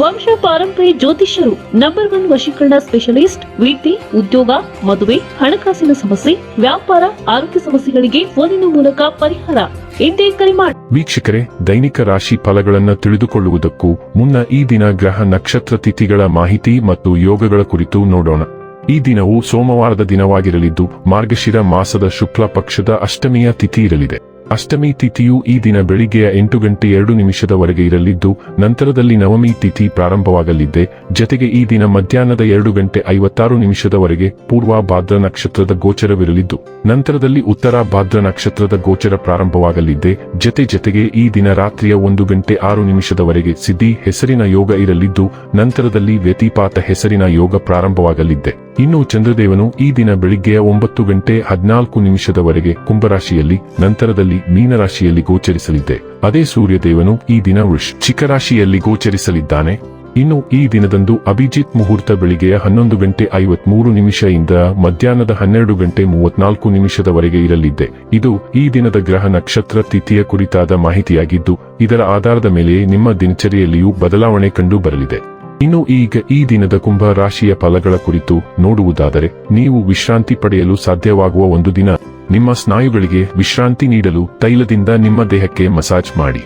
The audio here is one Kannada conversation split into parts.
ವಂಶ ಪಾರಂಪರ್ಯ ಜ್ಯೋತಿಷ್ಯರು ನಂಬರ್ ಒನ್ ವಶೀಕರಣ ಸ್ಪೆಷಲಿಸ್ಟ್ ವಿದ್ಯೆ ಉದ್ಯೋಗ, ಮದುವೆ, ಹಣಕಾಸಿನ ಸಮಸ್ಯೆ, ವ್ಯಾಪಾರ, ಆರೋಗ್ಯ ಸಮಸ್ಯೆಗಳಿಗೆ ಫೋನಿನ ಮೂಲಕ ಪರಿಹಾರ ಎಂದೇ ಕರೆ ಮಾಡಿ ವೀಕ್ಷಕರೇ, ದೈನಿಕ ರಾಶಿ ಫಲಗಳನ್ನು ತಿಳಿದುಕೊಳ್ಳುವುದಕ್ಕೂ ಮುನ್ನ ಈ ದಿನ ಗ್ರಹ ನಕ್ಷತ್ರ ತಿಥಿಗಳ ಮಾಹಿತಿ ಮತ್ತು ಯೋಗಗಳ ಕುರಿತು ನೋಡೋಣ. ಈ ದಿನವು ಸೋಮವಾರದ ದಿನವಾಗಿರಲಿದ್ದು ಮಾರ್ಗಶಿರ ಮಾಸದ ಶುಕ್ಲ ಪಕ್ಷದ ಅಷ್ಟಮಿಯ ತಿಥಿ ಇರಲಿದೆ. ಅಷ್ಟಮಿ ತಿಥಿಯು ಈ ದಿನ ಬೆಳಿಗ್ಗೆಯ ಎಂಟು ಗಂಟೆ ಎರಡು ನಿಮಿಷದವರೆಗೆ ಇರಲಿದ್ದು, ನಂತರದಲ್ಲಿ ನವಮಿ ತಿಥಿ ಪ್ರಾರಂಭವಾಗಲಿದ್ದೆ ಜತೆಗೆ ಈ ದಿನ ಮಧ್ಯಾಹ್ನದ ಎರಡು ಗಂಟೆ ಐವತ್ತಾರು ನಿಮಿಷದವರೆಗೆ ಪೂರ್ವ ಭಾದ್ರ ನಕ್ಷತ್ರದ ಗೋಚರವಿರಲಿದ್ದು, ನಂತರದಲ್ಲಿ ಉತ್ತರ ಭಾದ್ರ ನಕ್ಷತ್ರದ ಗೋಚರ ಪ್ರಾರಂಭವಾಗಲಿದೆ. ಜತೆ ಜತೆಗೆ ಈ ದಿನ ರಾತ್ರಿಯ ಒಂದು ಗಂಟೆ ಆರು ನಿಮಿಷದವರೆಗೆ ಸಿದ್ಧಿ ಹೆಸರಿನ ಯೋಗ ಇರಲಿದ್ದು, ನಂತರದಲ್ಲಿ ವ್ಯತಿಪಾತ ಹೆಸರಿನ ಯೋಗ ಪ್ರಾರಂಭವಾಗಲಿದ್ದೆ ಇನ್ನು ಚಂದ್ರದೇವನು ಈ ದಿನ ಬೆಳಿಗ್ಗೆಯ ಒಂಬತ್ತು ಗಂಟೆ ಹದಿನಾಲ್ಕು ನಿಮಿಷದವರೆಗೆ ಕುಂಭರಾಶಿಯಲ್ಲಿ, ನಂತರದಲ್ಲಿ ಮೀನರಾಶಿಯಲ್ಲಿ ಗೋಚರಿಸಲಿದ್ದೆ. ಅದೇ ಸೂರ್ಯದೇವನು ಈ ದಿನ ವೃಶ್ಚಿಕ ರಾಶಿಯಲ್ಲಿ ಗೋಚರಿಸಲಿದ್ದಾನೆ. ಇನ್ನು ಈ ದಿನದಂದು ಅಭಿಜಿತ್ ಮುಹೂರ್ತ ಬೆಳಿಗ್ಗೆಯ ಹನ್ನೊಂದು ಗಂಟೆ ಐವತ್ಮೂರು ನಿಮಿಷದಿಂದ ಮಧ್ಯಾಹ್ನದ ಹನ್ನೆರಡು ಗಂಟೆ ಮೂವತ್ನಾಲ್ಕು ನಿಮಿಷದವರೆಗೆ ಇರಲಿದ್ದೆ. ಇದು ಈ ದಿನದ ಗ್ರಹ ನಕ್ಷತ್ರ ತಿಥಿಯ ಕುರಿತಾದ ಮಾಹಿತಿಯಾಗಿದ್ದು, ಇದರ ಆಧಾರದ ಮೇಲೆ ನಿಮ್ಮ ದಿನಚರಿಯಲ್ಲಿಯೂ ಬದಲಾವಣೆ ಕಂಡು ಬರಲಿದೆ. ಇನ್ನು ಈಗ ಈ ದಿನದ ಕುಂಭ ರಾಶಿಯ ಫಲಗಳ ಕುರಿತು ನೋಡುವುದಾದರೆ, ನೀವು ವಿಶ್ರಾಂತಿ ಪಡೆಯಲು ಸಾಧ್ಯವಾಗುವ ಒಂದು ದಿನ ನಿಮ್ಮ ಸ್ನಾಯುಗಳಿಗೆ ವಿಶ್ರಾಂತಿ ನೀಡಲು ತೈಲದಿಂದ ನಿಮ್ಮ ದೇಹಕ್ಕೆ ಮಸಾಜ್ ಮಾಡಿ.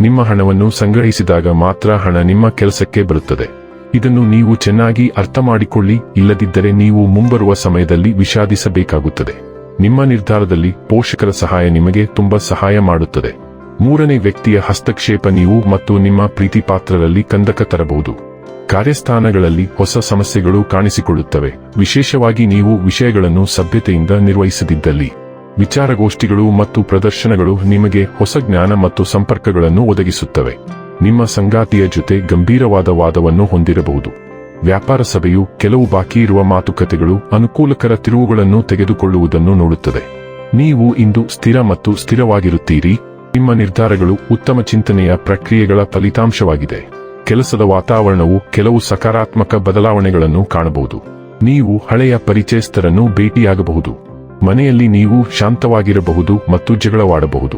ನಿಮ್ಮ ಹಣವನ್ನು ಸಂಗ್ರಹಿಸಿದಾಗ ಮಾತ್ರ ಹಣ ನಿಮ್ಮ ಕೆಲಸಕ್ಕೆ ಬರುತ್ತದೆ. ಇದನ್ನು ನೀವು ಚೆನ್ನಾಗಿ ಅರ್ಥ ಮಾಡಿಕೊಳ್ಳಿ, ಇಲ್ಲದಿದ್ದರೆ ನೀವು ಮುಂಬರುವ ಸಮಯದಲ್ಲಿ ವಿಷಾದಿಸಬೇಕಾಗುತ್ತದೆ. ನಿಮ್ಮ ನಿರ್ಧಾರದಲ್ಲಿ ಪೋಷಕರ ಸಹಾಯ ನಿಮಗೆ ತುಂಬಾ ಸಹಾಯ ಮಾಡುತ್ತದೆ. ಮೂರನೇ ವ್ಯಕ್ತಿಯ ಹಸ್ತಕ್ಷೇಪ ನೀವು ಮತ್ತು ನಿಮ್ಮ ಪ್ರೀತಿ ಪಾತ್ರರಲ್ಲಿ ಕಂದಕ ತರಬಹುದು. ಕಾರ್ಯಸ್ಥಾನಗಳಲ್ಲಿ ಹೊಸ ಸಮಸ್ಯೆಗಳು ಕಾಣಿಸಿಕೊಳ್ಳುತ್ತವೆ. ವಿಶೇಷವಾಗಿ ನೀವು ವಿಷಯಗಳನ್ನು ಸಭ್ಯತೆಯಿಂದ ನಿರ್ವಹಿಸದಿದ್ದಲ್ಲಿ. ವಿಚಾರಗೋಷ್ಠಿಗಳು ಮತ್ತು ಪ್ರದರ್ಶನಗಳು ನಿಮಗೆ ಹೊಸ ಜ್ಞಾನ ಮತ್ತು ಸಂಪರ್ಕಗಳನ್ನು ಒದಗಿಸುತ್ತವೆ. ನಿಮ್ಮ ಸಂಗಾತಿಯ ಜೊತೆ ಗಂಭೀರವಾದ ವಾದವನ್ನು ಹೊಂದಿರಬಹುದು. ವ್ಯಾಪಾರ ಸಭೆಯು ಕೆಲವು ಬಾಕಿ ಇರುವ ಮಾತುಕತೆಗಳು ಅನುಕೂಲಕರ ತಿರುವುಗಳನ್ನು ತೆಗೆದುಕೊಳ್ಳುವುದನ್ನು ನೋಡುತ್ತದೆ. ನೀವು ಇಂದು ಸ್ಥಿರ ಮತ್ತು ಸ್ಥಿರವಾಗಿರುತ್ತೀರಿ. ನಿಮ್ಮ ನಿರ್ಧಾರಗಳು ಉತ್ತಮ ಚಿಂತನೆಯ ಪ್ರಕ್ರಿಯೆಗಳ ಫಲಿತಾಂಶವಾಗಿದೆ. ಕೆಲಸದ ವಾತಾವರಣವು ಕೆಲವು ಸಕಾರಾತ್ಮಕ ಬದಲಾವಣೆಗಳನ್ನು ಕಾಣಬಹುದು. ನೀವು ಹಳೆಯ ಪರಿಚಯಸ್ಥರನ್ನು ಭೇಟಿಯಾಗಬಹುದು. ಮನೆಯಲ್ಲಿ ನೀವು ಶಾಂತವಾಗಿರಬಹುದು ಮತ್ತು ಜಗಳವಾಡಬಹುದು.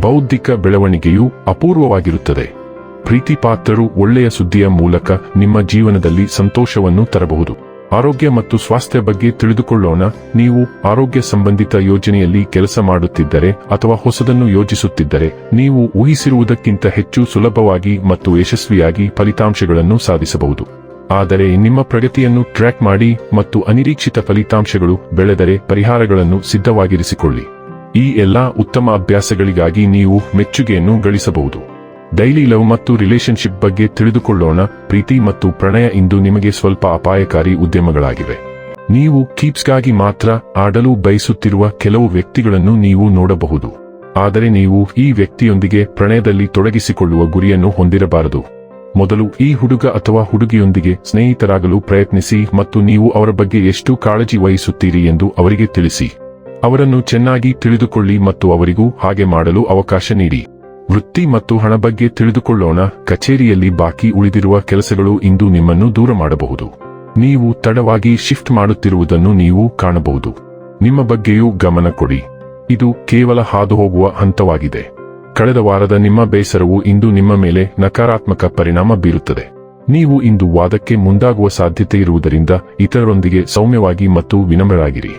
ಬೌದ್ಧಿಕ ಬೆಳವಣಿಗೆಯು ಅಪೂರ್ವವಾಗಿರುತ್ತದೆ. ಪ್ರೀತಿಪಾತ್ರರು ಒಳ್ಳೆಯ ಸುದ್ದಿಯ ಮೂಲಕ ನಿಮ್ಮ ಜೀವನದಲ್ಲಿ ಸಂತೋಷವನ್ನು ತರಬಹುದು. ಆರೋಗ್ಯ ಮತ್ತು ಸ್ವಾಸ್ಥ್ಯ ಬಗ್ಗೆ ತಿಳಿದುಕೊಳ್ಳೋಣ. ನೀವು ಆರೋಗ್ಯ ಸಂಬಂಧಿತ ಯೋಜನೆಯಲ್ಲಿ ಕೆಲಸ ಮಾಡುತ್ತಿದ್ದರೆ ಅಥವಾ ಹೊಸದನ್ನು ಯೋಜಿಸುತ್ತಿದ್ದರೆ, ನೀವು ಊಹಿಸಿರುವುದಕ್ಕಿಂತ ಹೆಚ್ಚು ಸುಲಭವಾಗಿ ಮತ್ತು ಯಶಸ್ವಿಯಾಗಿ ಫಲಿತಾಂಶಗಳನ್ನು ಸಾಧಿಸಬಹುದು. ಆದರೆ ನಿಮ್ಮ ಪ್ರಗತಿಯನ್ನು ಟ್ರ್ಯಾಕ್ ಮಾಡಿ ಮತ್ತು ಅನಿರೀಕ್ಷಿತ ಫಲಿತಾಂಶಗಳು ಬೆಳೆದರೆ ಪರಿಹಾರಗಳನ್ನು ಸಿದ್ಧವಾಗಿರಿಸಿಕೊಳ್ಳಿ. ಈ ಎಲ್ಲಾ ಉತ್ತಮ ಅಭ್ಯಾಸಗಳಿಗಾಗಿ ನೀವು ಮೆಚ್ಚುಗೆಯನ್ನು ಗಳಿಸಬಹುದು. ಡೈಲಿ ಲವ್ ಮತ್ತು ರಿಲೇಶನ್ಶಿಪ್ ಬಗ್ಗೆ ತಿಳಿದುಕೊಳ್ಳೋಣ. ಪ್ರೀತಿ ಮತ್ತು ಪ್ರಣಯ ಇಂದು ನಿಮಗೆ ಸ್ವಲ್ಪ ಅಪಾಯಕಾರಿ ಉದ್ಯಮಗಳಾಗಿವೆ. ನೀವು ಕೀಪ್ಸ್ಗಾಗಿ ಮಾತ್ರ ಆಡಲು ಬಯಸುತ್ತಿರುವ ಕೆಲವು ವ್ಯಕ್ತಿಗಳನ್ನು ನೀವು ನೋಡಬಹುದು. ಆದರೆ ನೀವು ಈ ವ್ಯಕ್ತಿಯೊಂದಿಗೆ ಪ್ರಣಯದಲ್ಲಿ ತೊಡಗಿಸಿಕೊಳ್ಳುವ ಗುರಿಯನ್ನು ಹೊಂದಿರಬಾರದು. ಮೊದಲು ಈ ಹುಡುಗ ಅಥವಾ ಹುಡುಗಿಯೊಂದಿಗೆ ಸ್ನೇಹಿತರಾಗಲು ಪ್ರಯತ್ನಿಸಿ ಮತ್ತು ನೀವು ಅವರ ಬಗ್ಗೆ ಎಷ್ಟು ಕಾಳಜಿ ವಹಿಸುತ್ತೀರಿ ಎಂದು ಅವರಿಗೆ ತಿಳಿಸಿ. ಅವರನ್ನು ಚೆನ್ನಾಗಿ ತಿಳಿದುಕೊಳ್ಳಿ ಮತ್ತು ಅವರಿಗೂ ಹಾಗೆ ಮಾಡಲು ಅವಕಾಶ ನೀಡಿ. ವೃತ್ತಿ ಮತ್ತು ಹಣ ಬಗ್ಗೆ ತಿಳಿದುಕೊಳ್ಳೋಣ. ಕಚೇರಿಯಲ್ಲಿ ಬಾಕಿ ಉಳಿದಿರುವ ಕೆಲಸಗಳು ಇಂದು ನಿಮ್ಮನ್ನು ದೂರ ಮಾಡಬಹುದು. ನೀವು ತಡವಾಗಿ ಶಿಫ್ಟ್ ಮಾಡುತ್ತಿರುವುದನ್ನು ನೀವು ಕಾಣಬಹುದು. ನಿಮ್ಮ ಬಗ್ಗೆಯೂ ಗಮನ ಕೊಡಿ. ಇದು ಕೇವಲ ಹಾದುಹೋಗುವ ಹಂತವಾಗಿದೆ. ಕಳೆದ ವಾರದ ನಿಮ್ಮ ಬೇಸರವು ಇಂದು ನಿಮ್ಮ ಮೇಲೆ ನಕಾರಾತ್ಮಕ ಪರಿಣಾಮ ಬೀರುತ್ತದೆ. ನೀವು ಇಂದು ವಾದಕ್ಕೆ ಮುಂದಾಗುವ ಸಾಧ್ಯತೆ ಇರುವುದರಿಂದ ಇತರರೊಂದಿಗೆ ಸೌಮ್ಯವಾಗಿ ಮತ್ತು ವಿನಮ್ರರಾಗಿರಿ.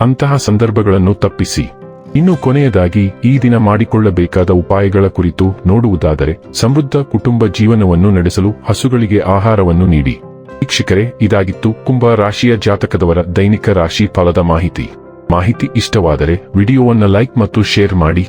ಅಂತಹ ಸಂದರ್ಭಗಳನ್ನು ತಪ್ಪಿಸಿ. ಇನ್ನು ಕೊನೆಯದಾಗಿ, ಈ ದಿನ ಮಾಡಿಕೊಳ್ಳಬೇಕಾದ ಉಪಾಯಗಳ ಕುರಿತು ನೋಡುವುದಾದರೆ, ಸಮೃದ್ಧ ಕುಟುಂಬ ಜೀವನವನ್ನು ನಡೆಸಲು ಹಸುಗಳಿಗೆ ಆಹಾರವನ್ನು ನೀಡಿ. ವೀಕ್ಷಕರೇ, ಇದಾಗಿತ್ತು ಕುಂಭ ರಾಶಿಯ ಜಾತಕದವರ ದೈನಿಕ ರಾಶಿ ಫಲದ ಮಾಹಿತಿ. ಮಾಹಿತಿ ಇಷ್ಟವಾದರೆ, ವಿಡಿಯೋವನ್ನು ಲೈಕ್ ಮತ್ತು ಶೇರ್ ಮಾಡಿ.